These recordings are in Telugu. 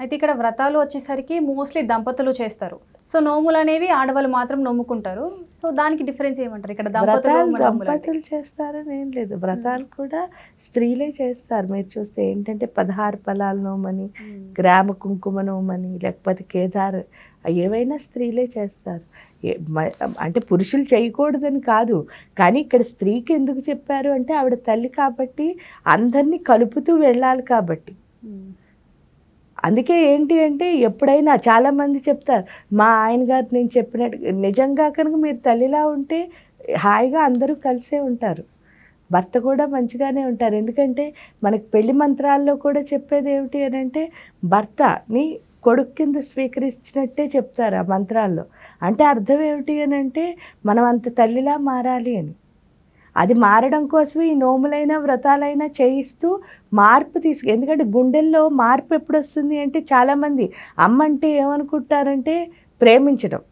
అయితే ఇక్కడ వ్రతాలు వచ్చేసరికి మోస్ట్లీ దంపతులు చేస్తారు. సో నోములు అనేవి ఆడవాళ్ళు మాత్రం నమ్ముకుంటారు. సో దానికి డిఫరెన్స్ ఏమంటారు? ఇక్కడ దంపతులు. దంపతులు చేస్తారని ఏం లేదు. వ్రతాలు కూడా స్త్రీలే చేస్తారు. మీరు చూస్తే ఏంటంటే పదహారు ఫలాలు నోమని. గ్రామ కుంకుమ నోమని లేకపోతే కేదార్ ఏవైనా స్త్రీలే చేస్తారు. అంటే పురుషులు చేయకూడదని కాదు. కానీ ఇక్కడ స్త్రీకి ఎందుకు చెప్పారు అంటే ఆవిడ తల్లి కాబట్టి అందరినీ కలుపుతూ వెళ్ళాలి కాబట్టి. అందుకే ఏంటి అంటే ఎప్పుడైనా చాలామంది చెప్తారు మా ఆయన గారు నేను చెప్పినట్టు నిజంగా కనుక మీరు తల్లిలా ఉంటే హాయిగా అందరూ కలిసే ఉంటారు. భర్త కూడా మంచిగానే ఉంటారు. ఎందుకంటే మనకి పెళ్ళి మంత్రాల్లో కూడా చెప్పేది ఏమిటి అని అంటే భర్తని కొడుకు కింద స్వీకరించినట్టే చెప్తారు ఆ మంత్రాల్లో. అంటే అర్థం ఏమిటి అని అంటే మనం అంత తల్లిలా మారాలి అని. అది మారడం కోసమే ఈ నోములైనా వ్రతాలైనా చేయిస్తూ మార్పు తీసుకు ఎందుకంటే గుండెల్లో మార్పు ఎప్పుడు వస్తుంది అంటే చాలామంది అమ్మ అంటే ఏమనుకుంటారంటే ప్రేమించడం.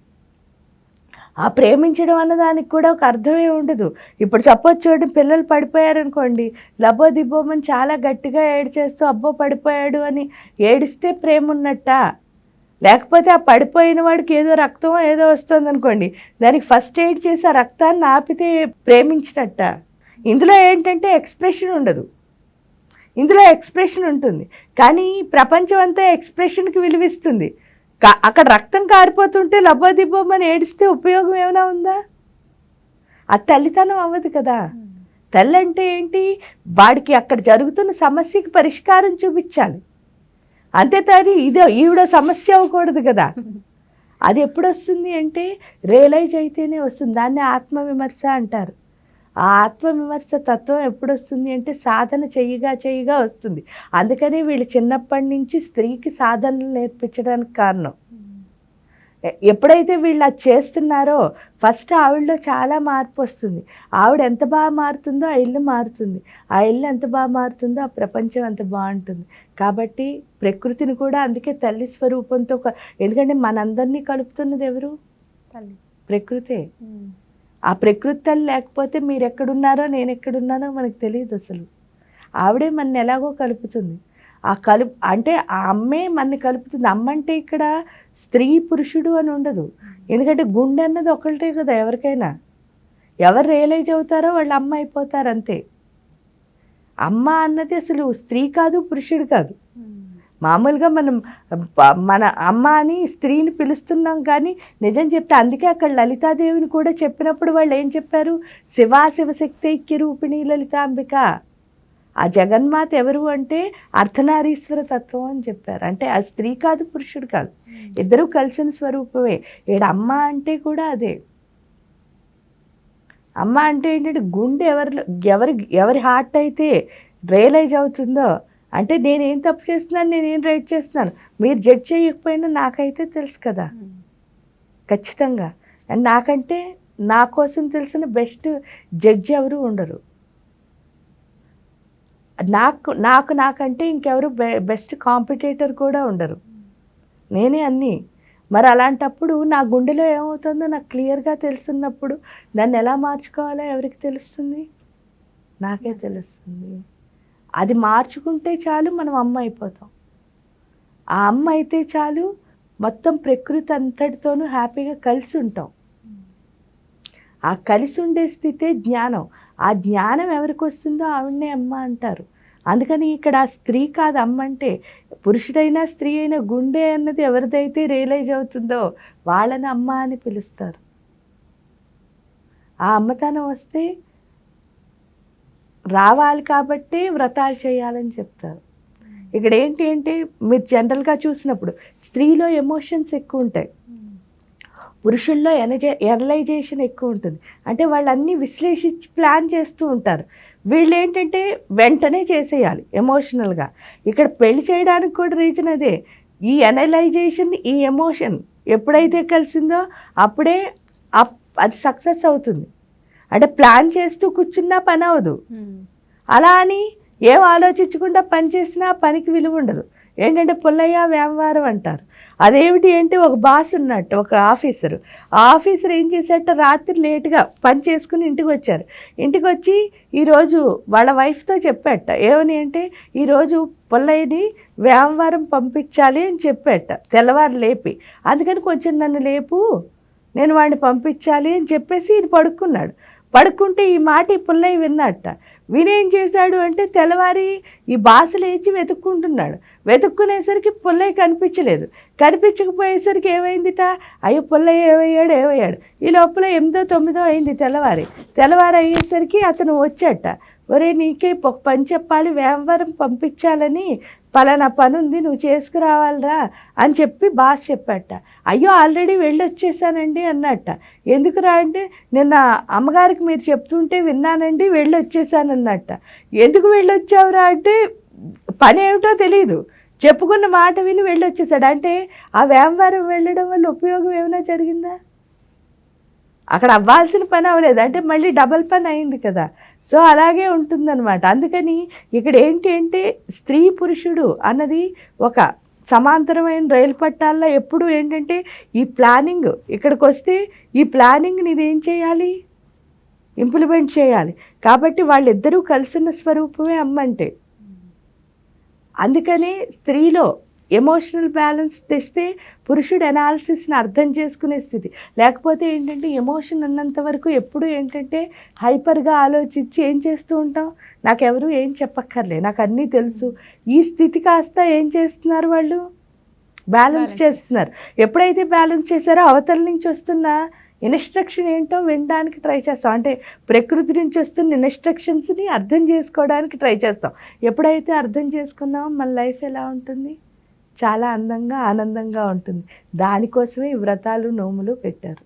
ఆ ప్రేమించడం అన్న దానికి కూడా ఒక అర్థమే ఉండదు. ఇప్పుడు సపోజ్ చూడండి పిల్లలు పడిపోయారనుకోండి లబో దిబోమని చాలా గట్టిగా ఏడ్చేస్తూ అబ్బో పడిపోయాడు అని ఏడిస్తే ప్రేమ ఉన్నట్టా లేకపోతే ఆ పడిపోయిన వాడికి ఏదో రక్తం ఏదో వస్తుంది అనుకోండి. దానికి ఫస్ట్ ఎయిడ్ చేసి ఆ రక్తాన్ని ఆపితే ప్రేమించినట్ట. ఇందులో ఏంటంటే ఎక్స్ప్రెషన్ ఉండదు. ఇందులో ఎక్స్ప్రెషన్ ఉంటుంది. కానీ ప్రపంచం అంతా ఎక్స్ప్రెషన్కి విలువిస్తుంది. అక్కడ రక్తం కారిపోతుంటే లబ్బోదిబ్బోమని ఏడిస్తే ఉపయోగం ఏమైనా ఉందా? అది తల్లితనం అవ్వదు కదా. తల్లి అంటే ఏంటి? వాడికి అక్కడ జరుగుతున్న సమస్యకి పరిష్కారం చూపించాలి. అంతే తాని ఇదో ఈవిడ సమస్య అవ్వకూడదు కదా. అది ఎప్పుడు వస్తుంది అంటే రియలైజ్ అయితేనే వస్తుంది. దాన్ని ఆత్మవిమర్శ అంటారు. ఆ ఆత్మవిమర్శ తత్వం ఎప్పుడు వస్తుంది అంటే సాధన చెయ్యగా చెయ్యగా వస్తుంది. అందుకని వీళ్ళు చిన్నప్పటి నుంచి స్త్రీకి సాధనలు నేర్పించడానికి కారణం. ఎప్పుడైతే వీళ్ళు అది చేస్తున్నారో ఫస్ట్ ఆవిడలో చాలా మార్పు వస్తుంది. ఆవిడ ఎంత బాగా మారుతుందో ఆ ఇల్లు మారుతుంది. ఆ ఇల్లు ఎంత బాగా మారుతుందో ఆ ప్రపంచం అంత బాగుంటుంది. కాబట్టి ప్రకృతిని కూడా అందుకే తల్లి స్వరూపంతో ఎందుకంటే మనందరినీ కలుపుతున్నది ఎవరు? తల్లి. ప్రకృతే. ఆ ప్రకృతి తల్లి లేకపోతే మీరు ఎక్కడున్నారో నేను ఎక్కడున్నానో మనకు తెలియదు అసలు. ఆవిడే మన ఎలాగో కలుపుతుంది. ఆ కలుపు అంటే ఆ అమ్మే మనని కలుపుతుంది. అమ్మ అంటే ఇక్కడ స్త్రీ పురుషుడు అని ఉండదు. ఎందుకంటే గుండె అన్నది ఒకటే కదా ఎవరికైనా. ఎవరు రియలైజ్ అవుతారో వాళ్ళు అమ్మ అయిపోతారు అంతే. అమ్మ అన్నది అసలు స్త్రీ కాదు పురుషుడు కాదు. మామూలుగా మనం మన అమ్మ అని స్త్రీని పిలుస్తున్నాం కానీ నిజం చెప్తే అందుకే అక్కడ లలితాదేవిని కూడా చెప్పినప్పుడు వాళ్ళు ఏం చెప్పారు? శివా శివశక్తి ఐక్య రూపిణి లలితాంబిక. ఆ జగన్మాత ఎవరు అంటే అర్ధనారీశ్వర తత్వం అని చెప్పారు. అంటే ఆ స్త్రీ కాదు పురుషుడు కాదు. ఇద్దరూ కలిసిన స్వరూపమే. ఈడ అమ్మ అంటే కూడా అదే. అమ్మ అంటే ఏంటంటే గుండె ఎవరి ఎవరి ఎవరి హార్ట్ అయితే రియలైజ్ అవుతుందో అంటే నేనేం తప్పు చేస్తున్నాను నేనేం రైట్ చేస్తున్నాను మీరు జడ్జ్ చేయకపోయినా నాకైతే తెలుసు కదా. మ్మ్. ఖచ్చితంగా. అండ్ నాకంటే నా కోసం తెలిసిన బెస్ట్ జడ్జి ఎవరు ఉండరు. నాకు నాకు నాకంటే ఇంకెవరు బె- బెస్ట్ కాంపిటేటర్ కూడా ఉండరు. నేనే అన్నీ. మరి అలాంటప్పుడు నా గుండెలో ఏమవుతుందో నాకు క్లియర్గా తెలుసున్నప్పుడు దాన్ని ఎలా మార్చుకోవాలో ఎవరికి తెలుస్తుంది? నాకే తెలుస్తుంది. అది మార్చుకుంటే చాలు మనం అమ్మ అయిపోతాం. ఆ అమ్మ అయితే చాలు మొత్తం ప్రకృతి అంతటితోనూ హ్యాపీగా కలిసి ఉంటాం. ఆ కలిసి ఉండే స్థితే జ్ఞానం. ఆ జ్ఞానం ఎవరికి వస్తుందో ఆవిడనే అమ్మ అంటారు. అందుకని ఇక్కడ స్త్రీ కాదు అమ్మ అంటే పురుషుడైనా స్త్రీ అయినా గుండె అన్నది ఎవరిదైతే రియలైజ్ అవుతుందో వాళ్ళని అమ్మ అని పిలుస్తారు. ఆ అమ్మతనం వస్తే రావాలి కాబట్టే వ్రతాలు చేయాలని చెప్తారు. ఇక్కడ ఏంటి అంటే మీరు జనరల్గా చూసినప్పుడు స్త్రీలో ఎమోషన్స్ ఎక్కువ ఉంటాయి. పురుషుల్లో ఎనజే ఎనలైజేషన్ ఎక్కువ ఉంటుంది. అంటే వాళ్ళన్నీ విశ్లేషించి ప్లాన్ చేస్తూ ఉంటారు. వీళ్ళు ఏంటంటే వెంటనే చేసేయాలి ఎమోషనల్గా ఇక్కడ పెళ్ళి చేయడానికి కూడా రీజన్ అదే. ఈ ఎనలైజేషన్ ఈ ఎమోషన్ ఎప్పుడైతే కలిసిందో అప్పుడే అప్- అది సక్సెస్ అవుతుంది. అంటే ప్లాన్ చేస్తూ కూర్చున్నా పని అవ్వదు. మ్మ్. అలా అని ఏం ఆలోచించకుండా పని చేసినా పనికి విలువ ఉండదు. ఏంటంటే పుల్లయ్య వ్యామవారం అంటారు. అదేమిటి అంటే ఒక బాస్ ఉన్నట్టు ఒక ఆఫీసరు. ఆ ఆఫీసర్ ఏం చేసేట రాత్రి లేటుగా పని చేసుకుని ఇంటికి వచ్చారు. ఇంటికి వచ్చి ఈరోజు వాళ్ళ వైఫ్తో చెప్పేట. ఏమని అంటే ఈరోజు పుల్లయ్యని వ్యామవారం పంపించాలి అని చెప్పాట. తెల్లవారు లేపి. అందుకని కొంచెం నన్ను లేపు నేను వాడిని పంపించాలి అని చెప్పేసి ఈయన పడుకున్నాడు. పడుకుంటే ఈ మాట ఈ పుల్లయ్య విన్నట్ట వినేం చేశాడు అంటే తెల్లవారి ఈ బాస లేచి వెతుక్కుంటున్నాడు. వెతుక్కునేసరికి పుల్లయ్య కనిపించలేదు. కనిపించకపోయేసరికి ఏమైందిట? అయ్యో పుల్లయ్య ఏమయ్యాడు? ఏమయ్యాడు? ఈ లోపల ఎనిమిదో తొమ్మిదో అయింది తెల్లవారి. తెల్లవారు అయ్యేసరికి అతను వచ్చాట. ఒరే నీకే ఒక పని చెప్పాలి. వ్యాపారం పంపించాలని పలానా పని ఉంది నువ్వు చేసుకురావాలిరా అని చెప్పి బాస్ చెప్పాట. అయ్యో ఆల్రెడీ వెళ్ళొచ్చేసానండి అన్నట్ట. ఎందుకురా అంటే నిన్న అమ్మగారికి మీరు చెప్తుంటే విన్నానండి వెళ్ళొచ్చేసాను అన్నట్ట ఎందుకు వెళ్ళొచ్చావురా అంటే పని ఏమిటో తెలియదు చెప్పుకున్న మాట విని వెళ్ళొచ్చేసాడు. అంటే ఆ వ్యాపారం వెళ్ళడం వల్ల ఉపయోగం ఏమైనా జరిగిందా? అక్కడ అవ్వాల్సిన పని అవ్వలేదు. అంటే మళ్ళీ డబల్ పని అయింది కదా. సో అలాగే ఉంటుందన్నమాట. అందుకని ఇక్కడ ఏంటి అంటే స్త్రీ పురుషుడు అన్నది ఒక సమాంతరమైన రైలు పట్టాల్లో ఎప్పుడు ఏంటంటే ఈ ప్లానింగ్ ఇక్కడికి వస్తే ఈ ప్లానింగ్ని ఇదేం చేయాలి? ఇంప్లిమెంట్ చేయాలి. కాబట్టి వాళ్ళిద్దరూ కలిసిన స్వరూపమే అమ్మంటే. అందుకనే స్త్రీలో ఎమోషనల్ బ్యాలెన్స్ తెస్తే పురుషుడు ఎనాలిసిస్ని అర్థం చేసుకునే స్థితి. లేకపోతే ఏంటంటే ఎమోషన్ అన్నంత వరకు ఎప్పుడు ఏంటంటే హైపర్గా ఆలోచించి ఏం చేస్తూ ఉంటాం? నాకెవరు ఏం చెప్పక్కర్లే. నాకు అన్నీ తెలుసు. ఈ స్థితి కాస్త ఏం చేస్తున్నారు వాళ్ళు? బ్యాలెన్స్ చేస్తున్నారు. ఎప్పుడైతే బ్యాలెన్స్ చేశారో అవతల నుంచి వస్తున్న ఇన్స్ట్రక్షన్ ఏంటో వినడానికి ట్రై చేస్తాం. అంటే ప్రకృతి నుంచి వస్తున్న ఇన్స్ట్రక్షన్స్ని అర్థం చేసుకోవడానికి ట్రై చేస్తాం. ఎప్పుడైతే అర్థం చేసుకున్నామో మన లైఫ్ ఎలా ఉంటుంది? చాలా అందంగా ఆనందంగా ఉంటుంది. దానికోసమే ఈ వ్రతాలు నోములు పెట్టారు.